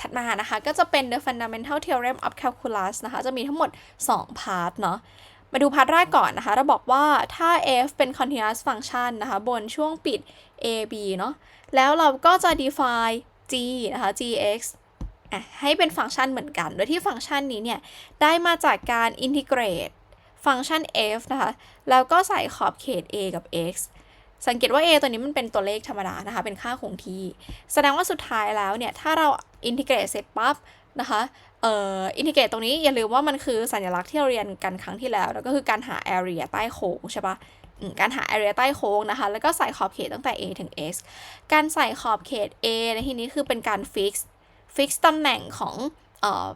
ถัดมานะคะ ก็จะเป็น the fundamental theorem of calculus นะคะ จะมีทั้งหมด 2 พาร์ทเนาะมาดูพาร์ทแรกก่อนนะคะ เราบอกว่าถ้า f เป็น continuous function นะคะ บนช่วงปิด a b เนาะแล้วเราก็จะ define g นะคะ gx ให้เป็นฟังก์ชันเหมือนกัน โดยที่ฟังก์ชันนี้เนี่ย ได้มาจากการ integrate ฟังก์ชัน f นะคะ แล้วก็ใส่ขอบเขต a กับ x สังเกตว่า a ตัวนี้มันเป็นตัวเลขธรรมดานะคะ เป็นค่าคงที่ แสดงว่าสุดท้ายแล้วเนี่ย ถ้าเราอินทิเกรตเสร็จปั๊บนะคะเอ่ออินทิเกรตตรงนี้อย่าลืมว่ามันคือสัญลักษณ์ที่เราเรียนกันครั้งที่แล้ว แล้วก็คือการหา area ใต้โค้งใช่ปะการหา area ใต้โค้งนะคะ แล้วก็ใส่ขอบเขตตั้งแต่ a ถึง x การใส่ขอบเขต a ในที่นี้คือเป็นการ fix fix ตำแหน่งของเอ่อ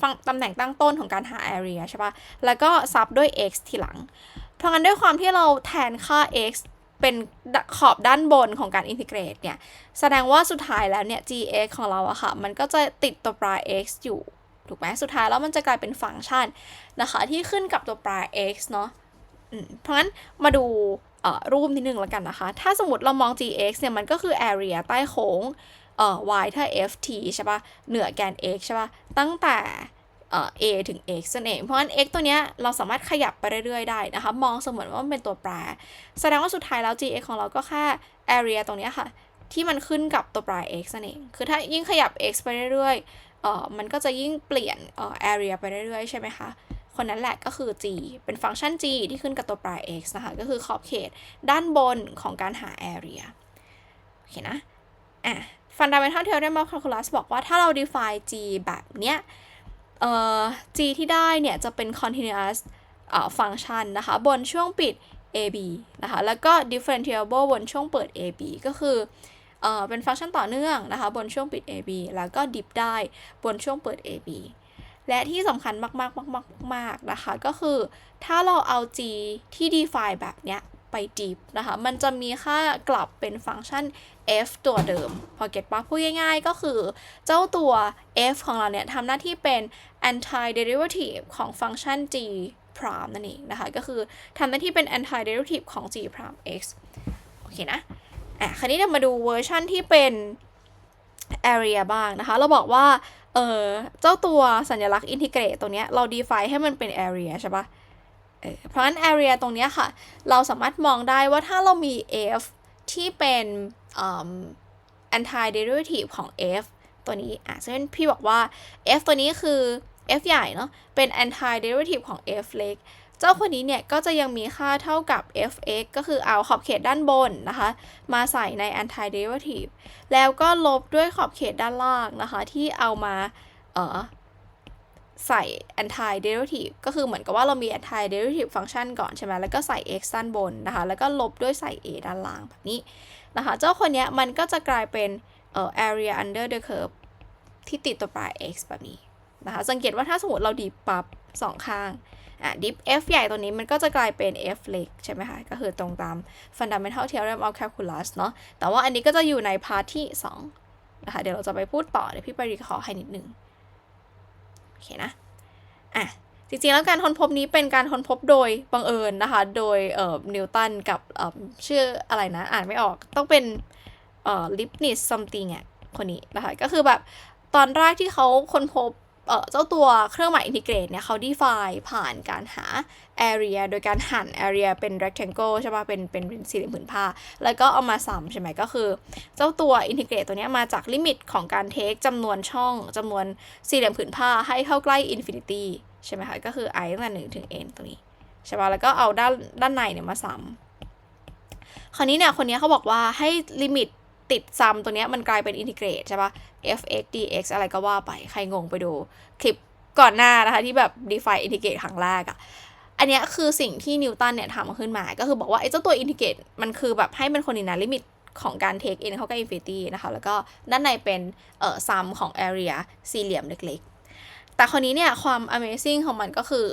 ฟังตำแหน่งตั้งต้นของการหา area ใช่ปะแล้วก็ซับด้วย x ทีหลัง เพราะงั้นด้วยความที่เราแทนค่า x เป็นขอบด้านบนของการอินทิเกรตเนี่ย แสดงว่าสุดท้ายแล้วเนี่ย gx ของเราอะค่ะ มันก็จะติดตัวปลาย x อยู่ ถูกไหมสุดท้ายแล้วมันจะกลายเป็นฟังก์ชันนะคะ ที่ขึ้นกับตัวปลาย x เนาะเพราะงั้นมาดูรูปนิดนึงแล้วกันนะคะ ถ้าสมมติเรามอง gx เนี่ย มันก็คือ area ใต้โค้งเอ่อ y ถ้า ft ใช่ปะเหนือแกน x ใช่ป่ะ ตั้งแต่ เอ่อ a ถึง x นั่นเอง เพราะงั้น x ตัวเนี้ยเราสามารถขยับไปเรื่อยๆได้นะคะ มองเสมือนว่ามันเป็นตัวแปร แสดงว่าสุดท้ายแล้ว gx ของเราก็แค่ area ตรงเนี้ยค่ะ ที่มันขึ้นกับตัวแปลาย x นั่นเอง คือถ้ายิ่งขยับ x ไปเรื่อยๆเอ่อมันก็จะยิ่งเปลี่ยนเอ่อ area ไปเรื่อยๆ ใช่ไหมคะคนนั้นแหละก็คือ g เป็นฟังก์ชัน g ที่ขึ้นกับตัวปลาย x นะคะ ก็คือขอบเขตด้านบนของการหา area โอเคนะ อะ fundamental theorem of calculus บอกว่าถ้าเรา define g แบบเนี้ย เอ่อ g ที่ได้เนี่ยจะเป็น continuous เอ่อ function นะคะ บนช่วงปิด ab นะคะ แล้วก็ differentiable บนช่วงเปิด ab ก็คือเอ่อเป็นฟังก์ชันต่อเนื่องนะคะ บนช่วงปิด ab แล้วก็ dip ได้บนช่วงเปิด ab และที่สำคัญมากๆมากๆมากๆนะคะ ก็คือถ้าเราเอา g ที่ define แบบเนี้ย ไป dip นะคะ มันจะมีค่ากลับเป็นฟังก์ชัน f ตัวเดิม พอเก็ตปะพูดง่ายๆ ก็คือ เจ้าตัว f ของเราเนี่ยทำหน้าที่เป็น anti derivative ของฟังก์ชัน g prime นั่นเองนะคะ ก็คือทำหน้าที่เป็น anti derivative ของ g prime x โอเคนะ อะ คราวนี้เรามาดูเวอร์ชันที่เป็น area บ้างนะคะ เราบอกว่า เออเจ้าตัวสัญลักษณ์ integrate ตัวเนี้ย เรา define ให้มันเป็น area ใช่ปะ เพราะฉะนั้น area ตรงนี้ค่ะ เราสามารถมองได้ว่าถ้าเรามี f ที่เป็นอืม anti derivative ของ f ตัวนี้อะเช่นพี่บอกว่า f ตัวนี้คือ f ใหญ่เนาะเป็น anti derivative ของ f เล็ก เจ้าคนนี้เนี่ยก็จะยังมีค่าเท่ากับ fx ก็คือเอาขอบเขตด้านบนนะคะ มาใส่ใน anti derivative แล้วก็ลบด้วยขอบเขตด้านล่างนะคะ ที่เอามาเอ่อ ใส่ anti derivative ก็คือเหมือนกับว่าเรามี anti derivative function ก่อนใช่ไหมแล้วก็ใส่ x ด้านบนนะคะ แล้วก็ลบด้วยใส่ a ด้านล่างแบบนี้นะคะ เจ้าคนเนี้ยมันก็จะกลายเป็นเอ่อ area under the curve ที่ติดตัวปลาย x แบบนี้นะคะ สังเกตว่าถ้าสมมติเราดีปับสองข้างอะ dip f ใหญ่ตัวนี้มันก็จะกลายเป็น f เล็กใช่ไหมคะ ก็คือตรงตาม fundamental theorem of calculus เนาะแต่ว่าอันนี้ก็จะอยู่ในพาร์ทที่ 2 นะคะ เดี๋ยวเราจะไปพูดต่อเดี๋ยวพี่ไปรีคอร์ให้นิดนึง เคนะอะจริงๆแล้วการค้นพบนี้เป็นการค้นพบโดยบังเอิญนะคะ โดยเอ่อนิวตันกับเอ่อชื่ออะไรนะ อ่านไม่ออกต้องเป็นเอ่อลิปนิสซัมติงอะคนนี้นะคะ ก็คือแบบตอนแรกที่เขาค้นพบ เจ้าตัวเครื่องหมายอินทิเกรตเนี่ยเขา define ผ่านการหา area โดยการหั่น area เป็น rectangle ใช่ป่ะเป็นเป็นเป็นสี่เหลี่ยมผืนผ้า แล้วก็เอามาซ้ำใช่ไหมก็คือ เจ้าตัวอินทิเกรตตัวเนี้ยมาจากลิมิตของการเทคจำนวนช่องจำนวนสี่เหลี่ยมผืนผ้าให้เข้าใกล้อินฟินิตี้ใช่ไหมคะก็คือ i ตั้งแต่หนึ่งถึง n ตรงนี้ใช่ป่ะแล้วก็เอาด้านด้านในเนี่ยมาซ้ำคราวนี้เนี่ยคนเนี้ยเขาบอกว่าให้ลิมิต ติดซ้ำตัวเนี้ยมันกลายเป็นอินทิเกรตใช่ปะ f(x) dx อะไรก็ว่าไปใครงงไปดูคลิปก่อนหน้านะคะ ที่แบบ define อินทิเกรตครั้งแรกอะอันเนี้ยคือสิ่งที่นิวตันเนี่ยทำขึ้นมา ก็คือบอกว่าไอ้เจ้าตัวอินทิเกรตมันคือแบบให้เป็นคนนี้นะลิมิตของการ take in เข้าใกล้ infinity นะคะ แล้วก็ด้านในเป็นเอ่อ sum ของ area สี่เหลี่ยมเล็กๆ แต่คนนี้เนี่ยความ amazing ของมันก็คือ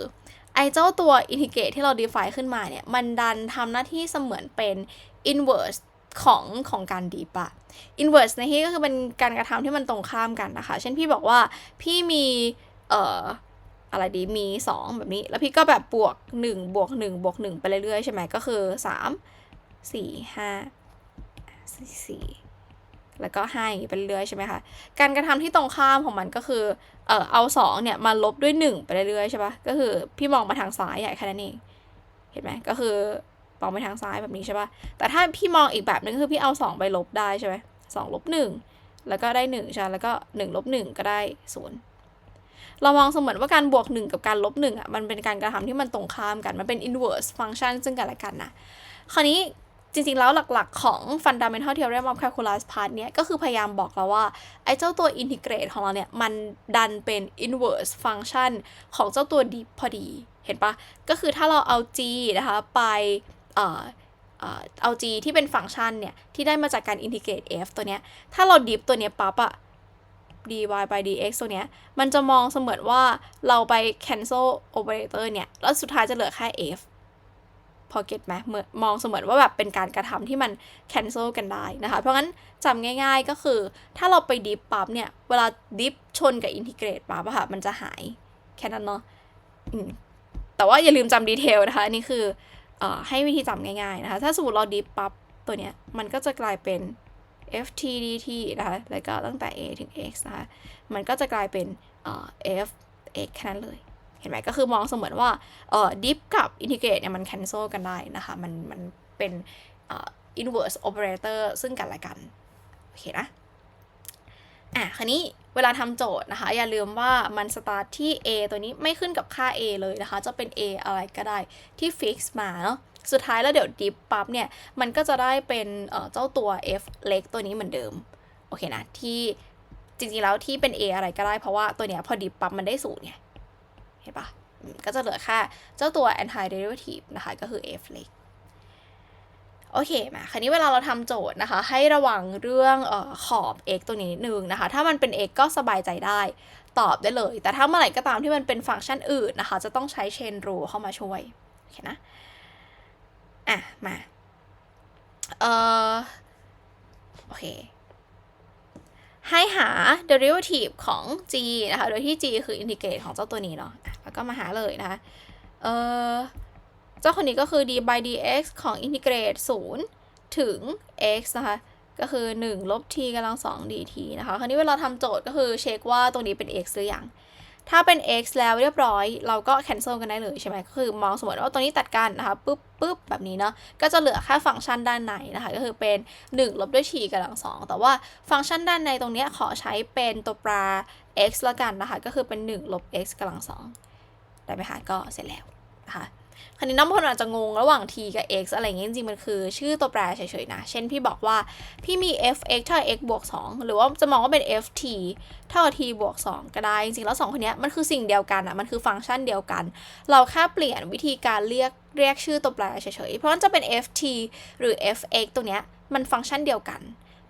ไอ้เจ้าตัว integrate ที่เรา define ขึ้นมาเนี่ย มันดันทำหน้าที่เสมือนเป็น inverse ของของการ deep อะ inverse ในที่ก็คือเป็นการกระทำที่มันตรงข้ามกันนะคะ เช่นพี่บอกว่าพี่มีเอ่ออะไรดีมี 2 แบบนี้ แล้วพี่ก็แบบบวก1บวก1บวก1ไปเรื่อยๆใช่ไหมก็คือ 3 4 5 4 แล้วก็ให้ไปเรื่อยๆใช่ไหมคะการกระทำที่ตรงข้ามของมันก็คือเออเอาสองเนี่ยมาลบด้วยหนึ่งไปเรื่อยๆใช่ปะก็คือพี่มองมาทางซ้ายใหญ่แค่นั้นเองเห็นไหมก็คือ มองไปทางซ้ายแบบนี้ใช่ปะแต่ถ้าพี่มองอีกแบบนึงคือพี่เอาสองไปลบได้ใช่ไหมสองลบหนึ่งแล้วก็ได้หนึ่งใช่แล้วก็หนึ่งลบหนึ่งก็ได้ศูนย์เรามองเสมือนว่าการบวกหนึ่งกับการลบหนึ่งอะมันเป็นการกระทำที่มันตรงข้ามกัน มันเป็น inverse function ซึ่งกันและกันนะ คราวนี้จริงๆ แล้วหลักๆ ของ fundamental theorem of calculus part เนี้ยก็คือพยายามบอกเราว่า ไอ้เจ้าตัว integrate ของเราเนี่ย มันดันเป็น inverse function ของเจ้าตัว d พอดี เห็นปะก็คือถ้าเราเอา g นะคะ ไป เอ่อเอ่อเอา g ที่เป็นฟังก์ชันเนี่ย ที่ได้มาจากการ integrate f ตัวเนี้ย ถ้าเราดิฟตัวเนี้ยปั๊บอะ dy by dx ตัวเนี้ย มันจะมองเสมือนว่าเราไป cancel operator เนี่ย แล้วสุดท้ายจะเหลือแค่ f พอเก็ตไหมเหมือนมองเสมือนว่าแบบเป็นการกระทำที่มัน cancel กันได้นะคะ เพราะงั้นจำง่ายๆก็คือ ถ้าเราไปดิฟปั๊บเนี่ย เวลาดิฟชนกับ integrate ปั๊บอะค่ะ มันจะหายแค่นั้นเนาะแต่ว่าอย่าลืมจำดีเทลนะคะ นี่คือ ให้วิธีจำง่ายๆนะคะ ถ้าสมมติเราดิฟปั๊บตัวเนี้ย มันก็จะกลายเป็น ft dt นะคะ แล้วก็ตั้งแต่ a ถึง x นะคะ มันก็จะกลายเป็น f x แค่นั้นเลย เห็นไหมก็คือมองเสมือนว่าเอ่อ dip กับ integrate เนี่ยมัน cancel กันได้นะคะ มันมันเป็นเอ่อ inverse operator ซึ่งกันและกัน โอเคนะ อะคราวนี้เวลาทำโจทย์นะคะ อย่าลืมว่ามัน start ที่ a ตัวนี้ไม่ขึ้นกับค่า a เลยนะคะ จะเป็น a อะไรก็ได้ที่ fix มาเนาะสุดท้ายแล้วเดี๋ยว dip ปั๊บเนี่ย มันก็จะได้เป็นเจ้าตัว f เล็กตัวนี้เหมือนเดิม โอเคนะ ที่จริงๆแล้วที่เป็น a อะไรก็ได้เพราะว่าตัวเนี้ยพอ dip ปั๊บมันได้ศูนย์ไง เห็นปะก็จะเหลือแค่เจ้าตัว anti derivative นะคะ ก็คือ f เล็ก โอเคมาคราวนี้เวลาเราทำโจทย์นะคะ ให้ระวังเรื่องออขอบ x ตัวนี้นิดนึงนะคะ ถ้ามันเป็น x ก็สบายใจได้ ตอบได้เลย แต่ถ้าเมื่อไหร่ก็ตามที่มันเป็นฟังก์ชันอื่นนะคะ จะต้องใช้ chain rule เข้ามาช่วยโอเคนะอะมาเออโอเคให้หา derivative ของ g นะคะ โดยที่ g คือ integrate ของเจ้าตัวนี้เนาะแล้วก็มาหาเลยนะคะ เออ เจ้าคนนี้ก็คือ d by dx ของ integrate 0 ถึง x นะคะ ก็คือ 1 ลบ t กำลัง 2 dt นะคะ คราวนี้เวลาทำโจทย์ก็คือเช็คว่าตรงนี้เป็น x หรือยัง ถ้าเป็น x แล้วเรียบร้อย เราก็ cancel กันได้เลยใช่ไหม ก็คือมองสมมติว่าตรงนี้ตัดกันนะคะ ปุ๊บปุ๊บแบบนี้เนาะ ก็จะเหลือแค่ฟังก์ชันด้านในนะคะ ก็คือเป็น 1 ลบด้วย t กำลัง 2 แต่ว่าฟังก์ชันด้านในตรงเนี้ยขอใช้เป็นตัวปลา x ละกันนะคะ ก็คือเป็น 1 ลบ x กำลัง 2 ได้ไหมคะ ก็เสร็จแล้วนะคะ คราวนี้น้องพลอาจจะงงระหว่าง t กับ x อะไรเงี้ยจริงๆ มันคือชื่อตัวแปรเฉยๆนะ เช่นพี่บอกว่าพี่มี f(x) เท่ากับ x บวก 2 หรือว่าจะมองว่าเป็น ft เท่ากับ t บวก 2 ก็ได้ จริงๆ แล้ว 2 คนนี้มันคือสิ่งเดียวกันอะมันคือฟังก์ชันเดียวกัน เราแค่เปลี่ยนวิธีการเรียกเรียกชื่อตัวแปรเฉยๆ เพราะมันจะเป็น ft หรือ fx ตัวเนี้ยมันฟังก์ชันเดียวกัน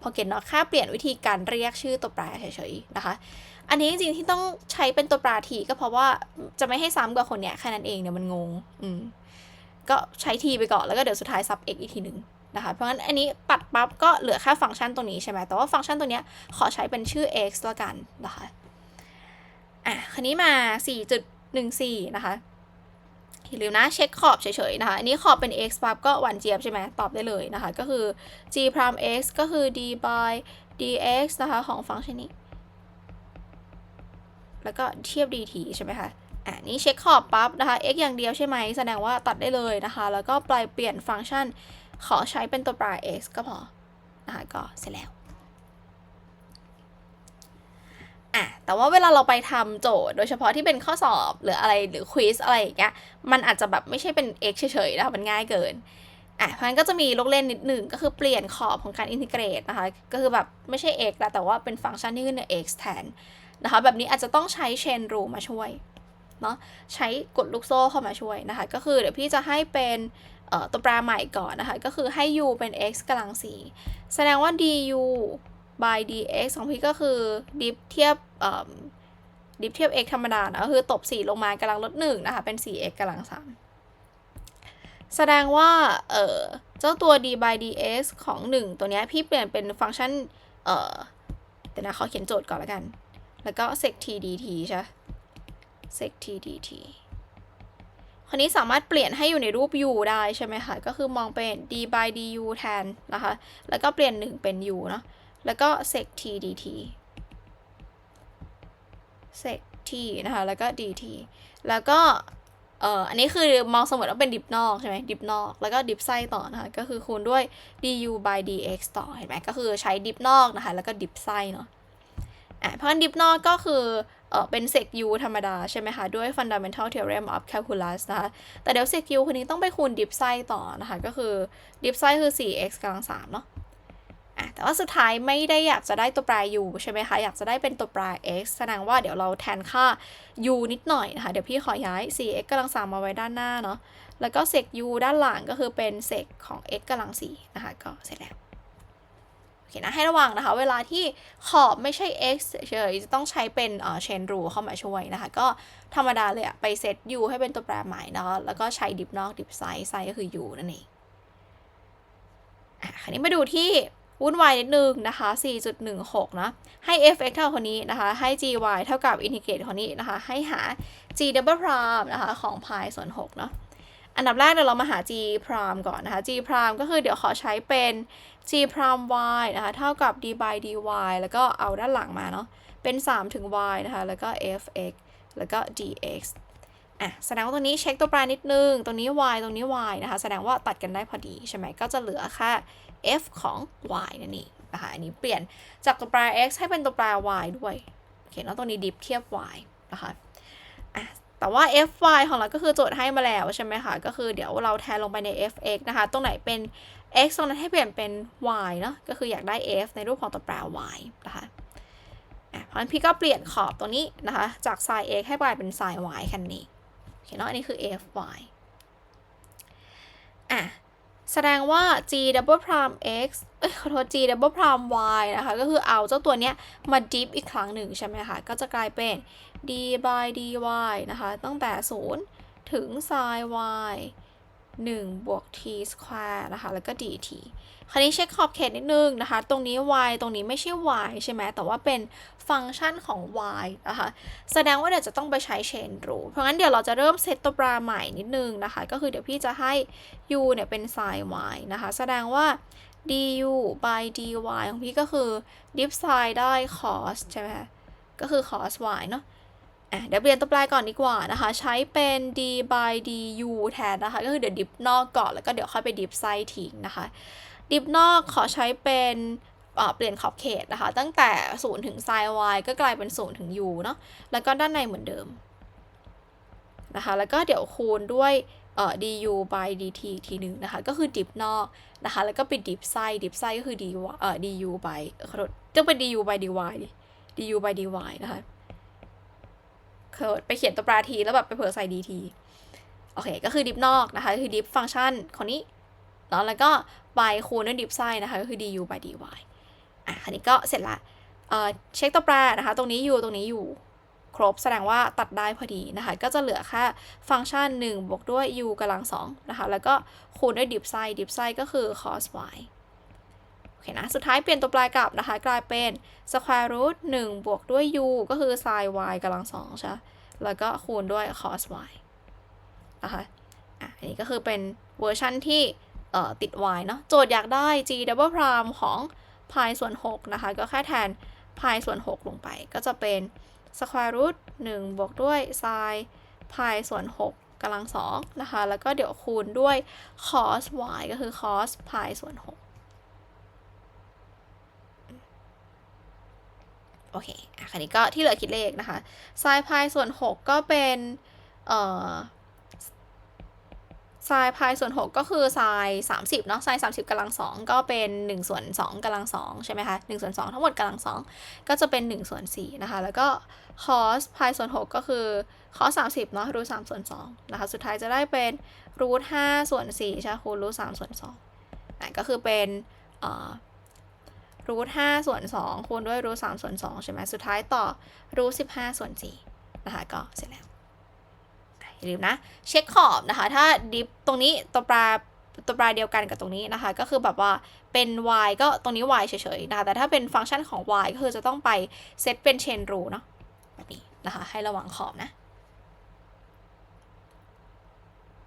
พอเก็ตเนาะแค่เปลี่ยนวิธีการเรียกชื่อตัวแปรเฉยๆนะคะ อันนี้จริงๆที่ต้องใช้เป็นตัวแปร t ก็เพราะว่าจะไม่ให้ซ้ำกับคนเนี้ยแค่นั้นเองเนี่ยมันงง อืม ก็ใช้ t ไปก่อนแล้วก็เดี๋ยวสุดท้ายซับ x อีกทีหนึ่งนะคะ เพราะงั้นอันนี้ปัดปั๊บก็เหลือแค่ฟังก์ชันตัวนี้ใช่ไหมแต่ว่าฟังก์ชันตัวเนี้ยขอใช้เป็นชื่อ x ละกันนะคะ อะคราวนี้มา 4.14 นะคะอย่าลืมนะเช็คขอบเฉยๆนะคะ อันนี้ขอบเป็น x ปั๊บก็หวานเจี๊ยบใช่ไหมตอบได้เลยนะคะ ก็คือ g prime x ก็คือ d by dx นะคะของฟังก์ชันนี้ แล้วก็เทียบ dt ใช่ไหมคะอะนี่เช็คขอบปั๊บนะคะ x อย่างเดียวใช่ไหมแสดงว่าตัดได้เลยนะคะ แล้วก็ปลายเปลี่ยนฟังก์ชัน ขอใช้เป็นตัวปลาย x ก็พอนะคะก็เสร็จแล้วอะแต่ว่าเวลาเราไปทำโจทย์ โดยเฉพาะที่เป็นข้อสอบหรืออะไรหรือควิสอะไรอย่างเงี้ยมันอาจจะแบบไม่ใช่เป็น x เฉยๆนะคะมันง่ายเกินอะเพราะฉะนั้นก็จะมีลูกเล่นนิดหนึ่งก็คือเปลี่ยนขอบของการอินทิเกรตนะคะ ก็คือแบบไม่ใช่ x แล้วแต่ว่าเป็นฟังก์ชันที่ขึ้นใน x แทน นะคะ แบบนี้อาจจะต้องใช้ chain rule มาช่วยเนาะใช้กดลูกโซ่เข้ามาช่วยนะคะ ก็คือเดี๋ยวพี่จะให้เป็นตัวแปรใหม่ก่อนนะคะ ก็คือให้ u เป็น x กำลังสี่แสดงว่า du by dx ของพี่ก็คือดิฟเทียบดิฟเทียบ x ธรรมดานะก็คือตบ 4 ลงมากำลังลด1นะคะ เป็น 4x กำลัง 3 แสดงว่าเเจ้าตัว d by dx ของ 1 ตัวเนี้ยพี่เปลี่ยนเป็นฟังก์ชันเดี๋ยวนะเขาเขียนโจทย์ก่อนล้วกัน แล้วก็ sec t dt ใช่ sec t dt คราวนี้สามารถเปลี่ยนให้อยู่ในรูป u ได้ใช่ไหมคะ ก็คือมองเป็น d by du แทนนะคะ แล้วก็เปลี่ยน 1 เป็น u เนาะ แล้วก็ sec t dt sec t นะคะ แล้วก็ dt แล้วก็ เอ่อ อันนี้คือมองสมือนว่าเป็นดิฟนอกใช่ไหมดิฟนอก แล้วก็ดิฟไส้ต่อนะคะ ก็คือคูณด้วย du by dx ต่อ เห็นไหมก็คือใช้ดิฟนอกนะคะ แล้วก็ดิฟไส้เนาะ อะเพราะฉะนั้นดิฟนอกก็คือเอ่อเป็น sec u ธรรมดาใช่ไหมคะ ด้วย fundamental theorem of calculus นะคะ แต่เดี๋ยว sec u คนนี้ต้องไปคูณดิฟไส้ต่อนะคะ ก็คือดิฟไส้คือ 4x กำลัง3เนาะอะแต่ว่าสุดท้ายไม่ได้อยากจะได้ตัวแปร u ใช่ไหมคะ อยากจะได้เป็นตัวแปร x แสดงว่าเดี๋ยวเราแทนค่า u นิดหน่อยนะคะ เดี๋ยวพี่ขอย้าย 4x กำลัง3มาไว้ด้านหน้าเนาะแล้วก็ sec u ด้านหลังก็คือเป็น sec ของ x กำลัง4นะคะก็เสร็จแล้ว เคนะให้ระวังนะคะ เวลาที่ขอบไม่ใช่ x เฉยจะต้องใช้เป็นเอ่อ chain rule เข้ามาช่วยนะคะ ก็ธรรมดาเลยอะไปเซต u ให้เป็นตัวแปรใหม่เนาะแล้วก็ใช้ดิฟนอกดิฟไซส์ไซส์ก็คือ u นั่นเองอะคราวนี้มาดูที่วุ่นวายนิดนึงนะคะ 4.16 นะ ให้ f(x) เท่าคนนี้นะคะ ให้ gy เท่ากับอินทิเกรตคนนี้นะคะ ให้หา g double prime นะคะ ของ pi ส่วน6เนาะ อันดับแรกเดี๋ยวเรามาหา g prime ก่อนนะคะ g prime ก็คือเดี๋ยวขอใช้เป็น g prime y นะคะ เท่ากับ d by dy แล้วก็เอาด้านหลังมาเนาะ เป็น 3 ถึง y นะคะ แล้วก็ fx แล้วก็ dx อะ แสดงว่าตรงนี้เช็คตัวแปรนิดนึงตรงนี้ y ตรงนี้ y นะคะ แสดงว่าตัดกันได้พอดีใช่ไหม ก็จะเหลือค่า f ของ y นั่นเองนะคะอันนี้เปลี่ยนจากตัวแปร x ให้เป็นตัวแปร y ด้วย โอเค แล้วตรงนี้ดิฟเทียบ y นะคะ อะ แต่ว่า fy ของเราก็คือโจทย์ให้มาแล้วใช่ไหมคะ ก็คือเดี๋ยวเราแทนลงไปใน fx นะคะ ตรงไหนเป็น x ตรงนั้นให้เปลี่ยนเป็น y เนาะ ก็คืออยากได้ f ในรูปของตัวแปร y นะคะเพราะฉะนั้นพี่ก็เปลี่ยนขอบตรงนี้นะคะ จาก sin x ให้กลายเป็น sin y แค่นี้โอเคเนาะ อันนี้คือ fy อะ แสดงว่า g double prime x เอ้ยขอโทษ g double prime y นะคะ ก็คือเอาเจ้าตัวเนี้ยมาดิฟอีกครั้งหนึ่งใช่ไหมคะ ก็จะกลายเป็น d by dy นะคะ ตั้งแต่ 0 ถึง sin y 1 บวก t square นะคะ แล้วก็ dt คราวนี้เช็คขอบเขตนิดนึงนะคะ ตรงนี้ y ตรงนี้ไม่ใช่ y ใช่ไหม แต่ว่าเป็นฟังก์ชันของ y นะคะ แสดงว่าเดี๋ยวจะต้องไปใช้ chain rule เพราะงั้นเดี๋ยวเราจะเริ่มเซตตัวปราใหม่นิดนึงนะคะ ก็คือเดี๋ยวพี่จะให้ u เนี่ยเป็น sin y นะคะ แสดงว่า du by dy ของพี่ก็คือ diff sin ได้ cos ใช่ไหม ก็คือ cos y เนาะ เดี๋ยวเปลี่ยนตัวแปรก่อนดีกว่านะคะ ใช้เป็น d by du แทนนะคะ ก็คือเดี๋ยวดิฟนอกก่อน แล้วก็เดี๋ยวค่อยไปดิฟไส้ทิ้งนะคะ ดิฟนอกขอใช้เป็นเปลี่ยนขอบเขตนะคะ ตั้งแต่ 0 ถึง sin y ก็กลายเป็น 0 ถึง u เนาะแล้วก็ด้านในเหมือนเดิมนะคะ แล้วก็เดี๋ยวคูณด้วยเอ่อ du by dt อีกทีหนึ่งนะคะ ก็คือดิฟนอกนะคะ แล้วก็ไปดิฟไส้ดิฟไส้ก็คือ d เอ่อ du by ขอโทษต้องเป็น du by dy du by dy นะคะ เคิร์ดไปเขียนตัวแปรทีแล้วแบบไปเผื่อใส่ dt โอเค ก็คือดิฟนอกนะคะก็คือดิฟฟังก์ชันคนนี้เนาะแล้วก็ไปคูณด้วยดิฟไส้นะคะก็คือ du by dy อะคันนี้ก็เสร็จละเอ่อเช็คตัวแปรนะคะ ตรงนี้อยู่ตรงนี้อยู่ครบแสดงว่าตัดได้พอดีนะคะ ก็จะเหลือแค่ฟังก์ชัน 1 บวกด้วย u กำลัง2นะคะ แล้วก็คูณด้วยดิฟไซดิฟไซก็คือ cos y อเคนะ สุดท้ายเปลี่ยนตัวแปรกลับนะคะ กลายเป็น square root 1 บวกด้วย u ก็คือ sin y กำลัง2ใช่ แล้วก็คูณด้วย cos y นะคะ อะ อันนี้ก็คือเป็นเวอร์ชันที่ติด y เนาะ โจทย์อยากได้ g double prime ของ pi ส่วน 6 นะคะ ก็แค่แทน pi ส่วน 6 ลงไป ก็จะเป็น square root 1 บวกด้วย sin pi ส่วน 6กำลัง2นะคะ แล้วก็เดี๋ยวคูณด้วย cos y ก็คือ cos pi ส่วน 6 โอเคอะคันนี้ก็ที่เหลือคิดเลขนะคะ sin pi ส่วน 6 ก็เป็น เอ่อ sin pi ส่วน 6 ก็คือ sin 30เนาะ sin 30กำลัง2ก็เป็น1ส่วน2กำลัง2ใช่ไหมคะ1ส่วน2ทั้งหมดกำลัง2ก็จะเป็น1ส่วน4นะคะ แล้วก็ cos pi ส่วน 6 ก็คือ cos 30เนาะรูท3ส่วน2นะคะ สุดท้ายจะได้เป็นรูท5ส่วน4ใช่คูณรูท3ส่วน2อะก็คือเป็น เอ่อ รูท5ส่วน2คูณด้วยรูท3ส่วน2ใช่ไหมสุดท้ายต่อรูท15ส่วน4นะคะก็เสร็จแล้วอย่าลืมนะ เช็คขอบนะคะ ถ้าดิฟตรงนี้ตัวปลาตัวปลาเดียวกันกับตรงนี้นะคะ ก็คือแบบว่าเป็น y ก็ตรงนี้ y เฉยๆนะคะแต่ถ้าเป็นฟังก์ชันของ y ก็คือจะต้องไปเซตเป็น chain rule เนาะแบบนี้นะคะ ให้ระวังขอบนะ